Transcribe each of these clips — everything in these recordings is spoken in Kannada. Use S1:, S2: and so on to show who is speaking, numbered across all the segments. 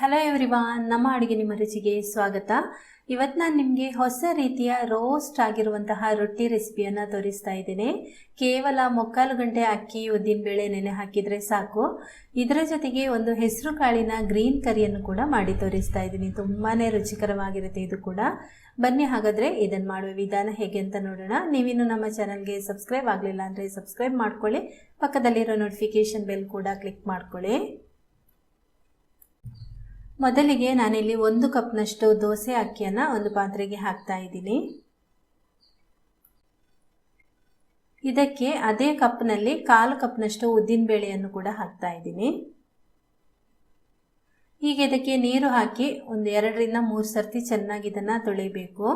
S1: ಹಲೋ ಎವ್ರಿವಾನ್ ನಮ್ಮ ಅಡುಗೆ ನಿಮ್ಮ ರುಚಿಗೆ ಸ್ವಾಗತ. ಇವತ್ತು ನಾನು ನಿಮಗೆ ಹೊಸ ರೀತಿಯ ರೋಸ್ಟ್ ಆಗಿರುವಂತಹ ರೊಟ್ಟಿ ರೆಸಿಪಿಯನ್ನು ತೋರಿಸ್ತಾ ಇದ್ದೇನೆ. ಕೇವಲ ಮುಕ್ಕಾಲು ಗಂಟೆ ಅಕ್ಕಿ, ಉದ್ದಿನ ಬೇಳೆ ನೆನೆ ಹಾಕಿದರೆ ಸಾಕು. ಇದರ ಜೊತೆಗೆ ಒಂದು ಹೆಸರು ಕಾಳಿನ ಗ್ರೀನ್ ಕರಿಯನ್ನು ಕೂಡ ಮಾಡಿ ತೋರಿಸ್ತಾ ಇದ್ದೀನಿ. ತುಂಬಾ ರುಚಿಕರವಾಗಿರುತ್ತೆ ಇದು ಕೂಡ. ಬನ್ನಿ ಹಾಗಾದರೆ ಇದನ್ನು ಮಾಡುವ ವಿಧಾನ ಹೇಗೆ ಅಂತ ನೋಡೋಣ. ನೀವಿನ್ನು ನಮ್ಮ ಚಾನಲ್ಗೆ ಸಬ್ಸ್ಕ್ರೈಬ್ ಆಗಲಿಲ್ಲ ಅಂದರೆ ಸಬ್ಸ್ಕ್ರೈಬ್ ಮಾಡ್ಕೊಳ್ಳಿ. ಪಕ್ಕದಲ್ಲಿರೋ ನೋಟಿಫಿಕೇಷನ್ ಬೆಲ್ ಕೂಡ ಕ್ಲಿಕ್ ಮಾಡ್ಕೊಳ್ಳಿ. ಮೊದಲಿಗೆ ನಾನಿಲ್ಲಿ ಒಂದು ಕಪ್ನಷ್ಟು ದೋಸೆ ಅಕ್ಕಿಯನ್ನು ಒಂದು ಪಾತ್ರೆಗೆ ಹಾಕ್ತಾ ಇದ್ದೀನಿ. ಇದಕ್ಕೆ ಅದೇ ಕಪ್ನಲ್ಲಿ ಕಾಲು ಕಪ್ನಷ್ಟು ಉದ್ದಿನ ಬೇಳೆಯನ್ನು ಕೂಡ ಹಾಕ್ತಾ ಇದ್ದೀನಿ. ಈಗ ಇದಕ್ಕೆ ನೀರು ಹಾಕಿ ಒಂದು ಎರಡರಿಂದ ಮೂರು ಸರ್ತಿ ಚೆನ್ನಾಗಿ ಇದನ್ನು ತೊಳಿಬೇಕು.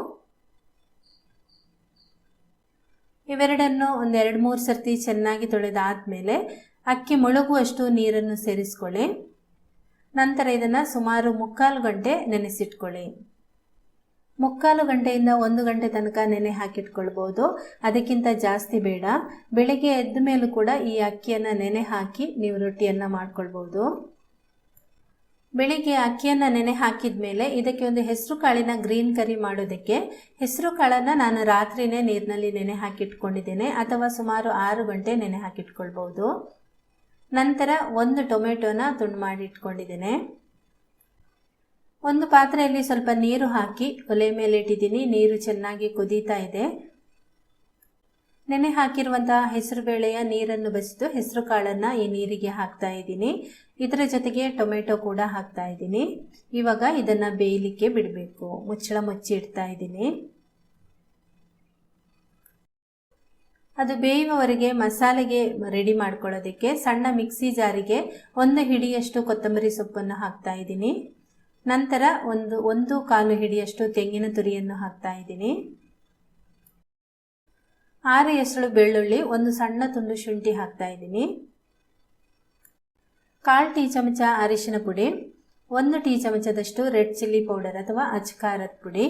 S1: ಇವೆರಡನ್ನು ಒಂದು ಎರಡು ಮೂರು ಸರ್ತಿ ಚೆನ್ನಾಗಿ ತೊಳೆದಾದ ಮೇಲೆ ಅಕ್ಕಿ ಮುಳುಗುವಷ್ಟು ನೀರನ್ನು ಸೇರಿಸ್ಕೊಳ್ಳಿ. ನಂತರ ಇದನ್ನು ಸುಮಾರು ಮುಕ್ಕಾಲು ಗಂಟೆ ನೆನೆಸಿಟ್ಕೊಳ್ಳಿ. ಮುಕ್ಕಾಲು ಗಂಟೆಯಿಂದ ಒಂದು ಗಂಟೆ ತನಕ ನೆನೆ ಹಾಕಿಟ್ಕೊಳ್ಬೋದು. ಅದಕ್ಕಿಂತ ಜಾಸ್ತಿ ಬೇಡ. ಬೆಳಿಗ್ಗೆ ಎದ್ದ ಮೇಲೂ ಕೂಡ ಈ ಅಕ್ಕಿಯನ್ನು ನೆನೆ ಹಾಕಿ ನೀವು ರೊಟ್ಟಿಯನ್ನು ಮಾಡ್ಕೊಳ್ಬೋದು. ಬೆಳಿಗ್ಗೆ ಅಕ್ಕಿಯನ್ನು ನೆನೆ ಹಾಕಿದ ಮೇಲೆ ಇದಕ್ಕೆ ಒಂದು ಹೆಸರು ಕಾಳಿನ ಗ್ರೀನ್ ಕರಿ ಮಾಡೋದಕ್ಕೆ ಹೆಸರು ಕಾಳನ್ನು ನಾನು ರಾತ್ರಿನೇ ನೀರಿನಲ್ಲಿ ನೆನೆ ಹಾಕಿಟ್ಕೊಂಡಿದ್ದೇನೆ ಅಥವಾ ಸುಮಾರು ಆರು ಗಂಟೆ ನೆನೆ ಹಾಕಿಟ್ಕೊಳ್ಬೋದು. ನಂತರ ಒಂದು ಟೊಮೆಟೊನ ತುಂಡು ಮಾಡಿ ಇಟ್ಕೊಂಡಿದ್ದೇನೆ. ಒಂದು ಪಾತ್ರೆಯಲ್ಲಿ ಸ್ವಲ್ಪ ನೀರು ಹಾಕಿ ಒಲೆ ಮೇಲೆ ಇಟ್ಟಿದ್ದೀನಿ. ನೀರು ಚೆನ್ನಾಗಿ ಕುದೀತಾ ಇದೆ. ನೆನೆ ಹಾಕಿರುವಂತಹ ಹೆಸರುಬೇಳೆಯ ನೀರನ್ನು ಬಸಿದು ಹೆಸರು ಕಾಳನ್ನು ಈ ನೀರಿಗೆ ಹಾಕ್ತಾ ಇದ್ದೀನಿ. ಇದರ ಜೊತೆಗೆ ಟೊಮೆಟೊ ಕೂಡ ಹಾಕ್ತಾ ಇದ್ದೀನಿ. ಇವಾಗ ಇದನ್ನು ಬೇಯಲಿಕ್ಕೆ ಬಿಡಬೇಕು. ಮುಚ್ಚಳ ಮುಚ್ಚಿ ಇಡ್ತಾ ಇದ್ದೀನಿ. ಅದು ಬೇಯುವವರೆಗೆ ಮಸಾಲೆಗೆ ರೆಡಿ ಮಾಡ್ಕೊಳ್ಳೋದಕ್ಕೆ ಸಣ್ಣ ಮಿಕ್ಸಿ ಜಾರಿಗೆ ಒಂದು ಹಿಡಿಯಷ್ಟು ಕೊತ್ತಂಬರಿ ಸೊಪ್ಪನ್ನು ಹಾಕ್ತಾ ಇದ್ದೀನಿ. ನಂತರ ಒಂದು ಒಂದು ಕಾಲು ಹಿಡಿಯಷ್ಟು ತೆಂಗಿನ ತುರಿಯನ್ನು ಹಾಕ್ತಾ ಇದ್ದೀನಿ. ಆರು ಎಸಳು ಬೆಳ್ಳುಳ್ಳಿ, ಒಂದು ಸಣ್ಣ ತುಂಡು ಶುಂಠಿ ಹಾಕ್ತಾ ಇದ್ದೀನಿ. ಕಾಲು ಟೀ ಚಮಚ ಅರಿಶಿನ ಪುಡಿ, ಒಂದು ಟೀ ಚಮಚದಷ್ಟು ರೆಡ್ ಚಿಲ್ಲಿ ಪೌಡರ್ ಅಥವಾ ಅಚ್ಕಾರದ ಪುಡಿ,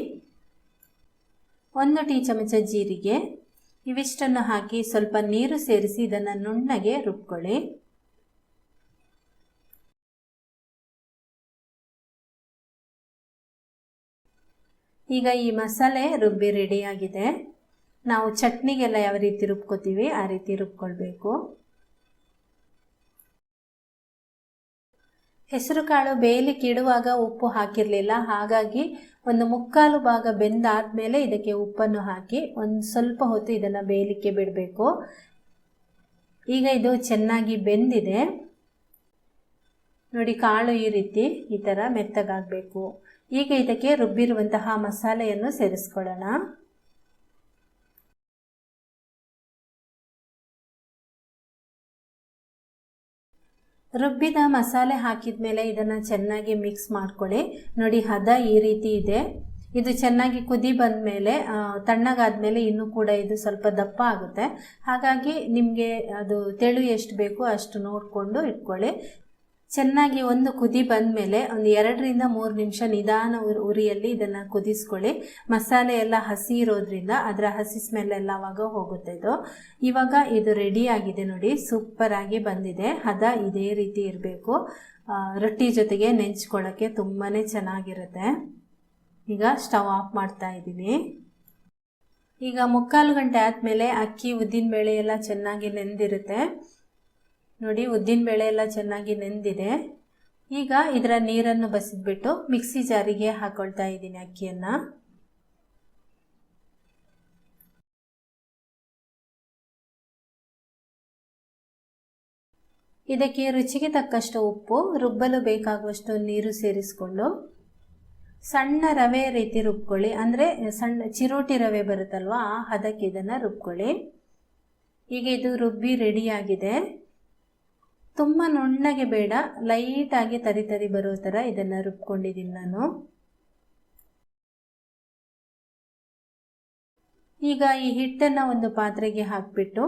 S1: ಒಂದು ಟೀ ಚಮಚ ಜೀರಿಗೆ ಇವಿಷ್ಟನ್ನು ಹಾಕಿ ಸ್ವಲ್ಪ ನೀರು ಸೇರಿಸಿ ಇದನ್ನು ನುಣ್ಣಗೆ ರುಬ್ಕೊಳ್ಳಿ. ಈಗ ಈ ಮಸಾಲೆ ರುಬ್ಬಿ ರೆಡಿಯಾಗಿದೆ. ನಾವು ಚಟ್ನಿಗೆಲ್ಲ ಯಾವ ರೀತಿ ರುಬ್ಕೋತೀವಿ ಆ ರೀತಿ ರುಬ್ಕೊಳ್ಬೇಕು. ಹೆಸರು ಕಾಳು ಬೇಯಲಿಕ್ಕೆ ಇಡುವಾಗ ಉಪ್ಪು ಹಾಕಿರಲಿಲ್ಲ. ಹಾಗಾಗಿ ಒಂದು ಮುಕ್ಕಾಲು ಭಾಗ ಬೆಂದಾದ ಮೇಲೆ ಇದಕ್ಕೆ ಉಪ್ಪನ್ನು ಹಾಕಿ ಒಂದು ಸ್ವಲ್ಪ ಹೊತ್ತು ಇದನ್ನು ಬೇಯಲಿಕ್ಕೆ ಬಿಡಬೇಕು. ಈಗ ಇದು ಚೆನ್ನಾಗಿ ಬೆಂದಿದೆ. ನೋಡಿ ಕಾಳು ಈ ರೀತಿ ಈ ಥರ ಮೆತ್ತಗಾಗಬೇಕು. ಈಗ ಇದಕ್ಕೆ ರುಬ್ಬಿರುವಂತಹ ಮಸಾಲೆಯನ್ನು ಸೇರಿಸ್ಕೊಳ್ಳೋಣ. ರುಬ್ಬಿದ ಮಸಾಲೆ ಹಾಕಿದ ಮೇಲೆ ಇದನ್ನು ಚೆನ್ನಾಗಿ ಮಿಕ್ಸ್ ಮಾಡ್ಕೊಳ್ಳಿ. ನೋಡಿ ಹದ ಈ ರೀತಿ ಇದೆ. ಇದು ಚೆನ್ನಾಗಿ ಕುದಿ ಬಂದ ಮೇಲೆ ತಣ್ಣಗಾದ ಮೇಲೆ ಇನ್ನೂ ಕೂಡ ಇದು ಸ್ವಲ್ಪ ದಪ್ಪ ಆಗುತ್ತೆ. ಹಾಗಾಗಿ ನಿಮಗೆ ಅದು ತೆಳು ಎಷ್ಟು ಬೇಕೋ ಅಷ್ಟು ನೋಡಿಕೊಂಡು ಇಟ್ಕೊಳ್ಳಿ. ಚೆನ್ನಾಗಿ ಒಂದು ಕುದಿ ಬಂದ ಮೇಲೆ ಒಂದು ಎರಡರಿಂದ ಮೂರು ನಿಮಿಷ ನಿಧಾನ ಉರಿಯಲ್ಲಿ ಇದನ್ನು ಕುದಿಸ್ಕೊಳ್ಳಿ. ಮಸಾಲೆ ಎಲ್ಲ ಹಸಿ ಇರೋದ್ರಿಂದ ಅದರ ಹಸಿ ಸ್ಮೆಲ್ ಎಲ್ಲ ಅವಾಗ ಹೋಗುತ್ತೆ ಇದು. ಇವಾಗ ಇದು ರೆಡಿ ಆಗಿದೆ ನೋಡಿ ಸೂಪರಾಗಿ ಬಂದಿದೆ. ಹದ ಇದೇ ರೀತಿ ಇರಬೇಕು. ರೊಟ್ಟಿ ಜೊತೆಗೆ ನೆಂಚ್ಕೊಳ್ಳೋಕ್ಕೆ ತುಂಬಾ ಚೆನ್ನಾಗಿರುತ್ತೆ. ಈಗ ಸ್ಟವ್ ಆಫ್ ಮಾಡ್ತಾ ಇದ್ದೀನಿ. ಈಗ ಮುಕ್ಕಾಲು ಗಂಟೆ ಆದಮೇಲೆ ಅಕ್ಕಿ ಉದ್ದಿನ ಬೇಳೆ ಎಲ್ಲ ಚೆನ್ನಾಗಿ ನೆಂದಿರುತ್ತೆ. ನೋಡಿ, ಉದ್ದಿನ ಬೇಳೆ ಎಲ್ಲ ಚೆನ್ನಾಗಿ ನೆಂದಿದೆ. ಈಗ ಇದರ ನೀರನ್ನು ಬಸಿದ್ಬಿಟ್ಟು ಮಿಕ್ಸಿ ಜಾರಿಗೆ ಹಾಕೊಳ್ತಾ ಇದ್ದೀನಿ ಅಕ್ಕಿಯನ್ನು. ಇದಕ್ಕೆ ರುಚಿಗೆ ತಕ್ಕಷ್ಟು ಉಪ್ಪು, ರುಬ್ಬಲು ಬೇಕಾಗುವಷ್ಟು ನೀರು ಸೇರಿಸ್ಕೊಂಡು ಸಣ್ಣ ರವೆ ರೀತಿ ರುಬ್ಕೊಳ್ಳಿ. ಅಂದರೆ ಸಣ್ಣ ಚಿರೋಟಿ ರವೆ ಬರುತ್ತಲ್ವ, ಆ ಹದಕ್ಕೆ ಇದನ್ನು ರುಬ್ಕೊಳ್ಳಿ. ಈಗ ಇದು ರುಬ್ಬಿ ರೆಡಿಯಾಗಿದೆ ತುಂಬ ನುಣ್ಣಗೆ ಬೇಡ ಲೈಟಾಗಿ ತರಿ ತರಿ ಬರೋ ಥರ ಇದನ್ನು ರುಬ್ಕೊಂಡಿದ್ದೀನಿ ನಾನು. ಈಗ ಈ ಹಿಟ್ಟನ್ನು ಒಂದು ಪಾತ್ರೆಗೆ ಹಾಕಿಬಿಟ್ಟು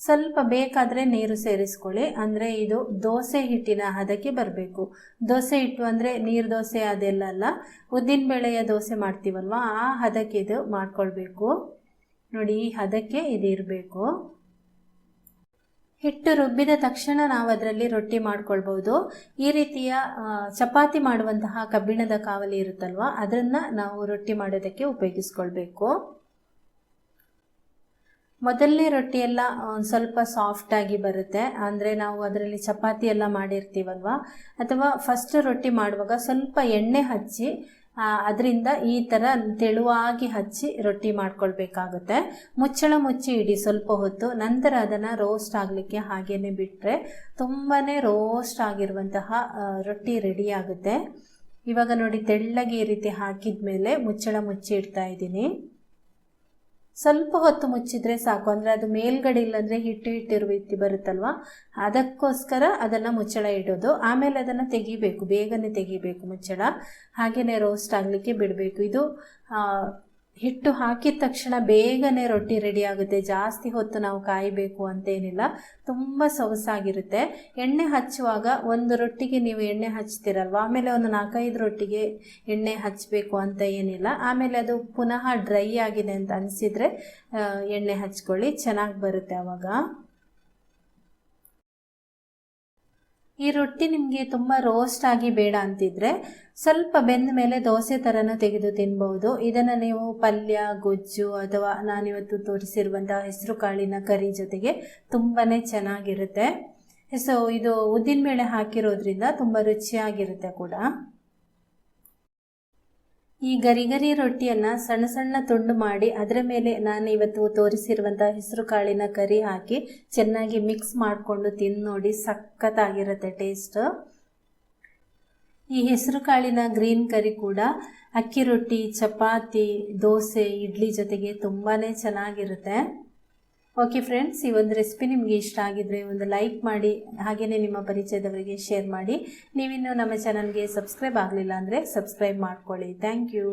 S1: ಸ್ವಲ್ಪ ಬೇಕಾದರೆ ನೀರು ಸೇರಿಸ್ಕೊಳ್ಳಿ, ಅಂದರೆ ಇದು ದೋಸೆ ಹಿಟ್ಟಿನ ಹದಕ್ಕೆ ಬರಬೇಕು. ದೋಸೆ ಹಿಟ್ಟು ಅಂದರೆ ನೀರು ದೋಸೆ ಅದೆಲ್ಲ ಅಲ್ಲ, ಉದ್ದಿನ ಬೇಳೆಯ ದೋಸೆ ಮಾಡ್ತೀವಲ್ವ, ಆ ಹದಕ್ಕೆ ಇದು ಮಾಡ್ಕೊಳ್ಬೇಕು. ನೋಡಿ, ಈ ಹದಕ್ಕೆ ಇದು ಇರಬೇಕು. ಹಿಟ್ಟು ರುಬ್ಬಿದ ತಕ್ಷಣ ನಾವು ಅದರಲ್ಲಿ ರೊಟ್ಟಿ ಮಾಡ್ಕೊಳ್ಬೋದು. ಈ ರೀತಿಯ ಚಪಾತಿ ಮಾಡುವಂತಹ ಕಬ್ಬಿಣದ ಕಾವಲಿ ಇರುತ್ತಲ್ವ? ಅದನ್ನು ನಾವು ರೊಟ್ಟಿ ಮಾಡೋದಕ್ಕೆ ಉಪಯೋಗಿಸ್ಕೊಳ್ಬೇಕು. ಮೊದಲನೇ ರೊಟ್ಟಿ ಎಲ್ಲ ಒಂದು ಸ್ವಲ್ಪ ಸಾಫ್ಟ್ ಆಗಿ ಬರುತ್ತೆ. ಅಂದರೆ ನಾವು ಅದರಲ್ಲಿ ಚಪಾತಿ ಎಲ್ಲ ಮಾಡಿರ್ತೀವಲ್ವ? ಅಥವಾ ಫಸ್ಟ್ ರೊಟ್ಟಿ ಮಾಡುವಾಗ ಸ್ವಲ್ಪ ಎಣ್ಣೆ ಹಚ್ಚಿ ಅದರಿಂದ ಈ ಥರ ತೆಳುವಾಗಿ ಹಚ್ಚಿ ರೊಟ್ಟಿ ಮಾಡ್ಕೊಳ್ಬೇಕಾಗುತ್ತೆ. ಮುಚ್ಚಳ ಮುಚ್ಚಿ ಇಡಿ ಸ್ವಲ್ಪ ಹೊತ್ತು. ನಂತರ ಅದನ್ನು ರೋಸ್ಟ್ ಆಗಲಿಕ್ಕೆ ಹಾಗೇನೆ ಬಿಟ್ಟರೆ ತುಂಬಾ ರೋಸ್ಟ್ ಆಗಿರುವಂತಹ ರೊಟ್ಟಿ ರೆಡಿ ಆಗುತ್ತೆ. ಇವಾಗ ನೋಡಿ, ತೆಳ್ಳಗೆ ಈ ರೀತಿ ಹಾಕಿದ ಮೇಲೆ ಮುಚ್ಚಳ ಮುಚ್ಚಿ ಇಡ್ತಾ ಇದ್ದೀನಿ. ಸ್ವಲ್ಪ ಹೊತ್ತು ಮುಚ್ಚಿದ್ರೆ ಸಾಕು. ಅಂದರೆ ಅದು ಮೇಲ್ಗಡೆ ಇಲ್ಲಾಂದರೆ ಹಿಟ್ಟು ಹಿಟ್ಟಿರುವ ರೀತಿ ಬರುತ್ತಲ್ವ? ಅದಕ್ಕೋಸ್ಕರ ಅದನ್ನು ಮುಚ್ಚಳ ಇಡೋದು. ಆಮೇಲೆ ಅದನ್ನು ತೆಗಿಬೇಕು. ಬೇಗನೆ ತೆಗಿಬೇಕು ಮುಚ್ಚಳ. ಹಾಗೆಯೇ ರೋಸ್ಟ್ ಆಗಲಿಕ್ಕೆ ಬಿಡಬೇಕು. ಇದು ಹಿಟ್ಟು ಹಾಕಿದ ತಕ್ಷಣ ಬೇಗನೆ ರೊಟ್ಟಿ ರೆಡಿ ಆಗುತ್ತೆ. ಜಾಸ್ತಿ ಹೊತ್ತು ನಾವು ಕಾಯಬೇಕು ಅಂತೇನಿಲ್ಲ. ತುಂಬ ಸೊಗಸಾಗಿರುತ್ತೆ. ಎಣ್ಣೆ ಹಚ್ಚುವಾಗ ಒಂದು ರೊಟ್ಟಿಗೆ ನೀವು ಎಣ್ಣೆ ಹಚ್ತೀರಲ್ವ? ಆಮೇಲೆ ಒಂದು ನಾಲ್ಕೈದು ರೊಟ್ಟಿಗೆ ಎಣ್ಣೆ ಹಚ್ಚಬೇಕು ಅಂತ ಏನಿಲ್ಲ. ಆಮೇಲೆ ಅದು ಪುನಃ ಡ್ರೈ ಆಗಿದೆ ಅಂತ ಅನಿಸಿದರೆ ಎಣ್ಣೆ ಹಚ್ಕೊಳ್ಳಿ. ಚೆನ್ನಾಗಿ ಬರುತ್ತೆ ಆವಾಗ ಈ ರೊಟ್ಟಿ ನಿಮಗೆ ತುಂಬ ರೋಸ್ಟ್ ಆಗಿ ಬೇಡ ಅಂತಿದ್ರೆ ಸ್ವಲ್ಪ ಬೆಂದ ಮೇಲೆ ದೋಸೆ ಥರನೂ ತೆಗೆದು ತಿನ್ಬಹುದು. ಇದನ್ನು ನೀವು ಪಲ್ಯ, ಗೊಜ್ಜು ಅಥವಾ ನಾನಿವತ್ತು ತೋರಿಸಿರುವಂತಹ ಹೆಸರು ಕಾಳಿನ ಕರಿ ಜೊತೆಗೆ ತುಂಬಾ ಚೆನ್ನಾಗಿರುತ್ತೆ. ಸೊ ಇದು ಉದ್ದಿನಬೇಳೆ ಹಾಕಿರೋದ್ರಿಂದ ತುಂಬ ರುಚಿಯಾಗಿರುತ್ತೆ ಕೂಡ. ಈ ಗರಿಗರಿ ಗರಿ ರೊಟ್ಟಿಯನ್ನು ಸಣ್ಣ ಸಣ್ಣ ತುಂಡು ಮಾಡಿ ಅದರ ಮೇಲೆ ನಾನು ಇವತ್ತು ತೋರಿಸಿರುವಂಥ ಹೆಸರು ಕಾಳಿನ ಕರಿ ಹಾಕಿ ಚೆನ್ನಾಗಿ ಮಿಕ್ಸ್ ಮಾಡಿಕೊಂಡು ತಿಂದು ನೋಡಿ ಸಖತ್ತಾಗಿರುತ್ತೆ ಟೇಸ್ಟ್ ಈ ಹೆಸರು ಕಾಳಿನ ಗ್ರೀನ್ ಕರಿ ಕೂಡ ಅಕ್ಕಿ ರೊಟ್ಟಿ, ಚಪಾತಿ, ದೋಸೆ, ಇಡ್ಲಿ ಜೊತೆಗೆ ತುಂಬಾ ಚೆನ್ನಾಗಿರುತ್ತೆ. ಓಕೆ ಫ್ರೆಂಡ್ಸ್ ಈ ಒಂದು ರೆಸಿಪಿ ನಿಮಗೆ ಇಷ್ಟ ಆಗಿದ್ರೆ ಒಂದು ಲೈಕ್ ಮಾಡಿ ಹಾಗೆಯೇ ನಿಮ್ಮ ಪರಿಚಯದವರಿಗೆ ಶೇರ್ ಮಾಡಿ. ನೀವಿನ್ನೂ ನಮ್ಮ ಚಾನಲ್ಗೆ ಸಬ್ಸ್ಕ್ರೈಬ್ ಆಗಲಿಲ್ಲ ಅಂದರೆ ಸಬ್ಸ್ಕ್ರೈಬ್ ಮಾಡ್ಕೊಳ್ಳಿ. Thank you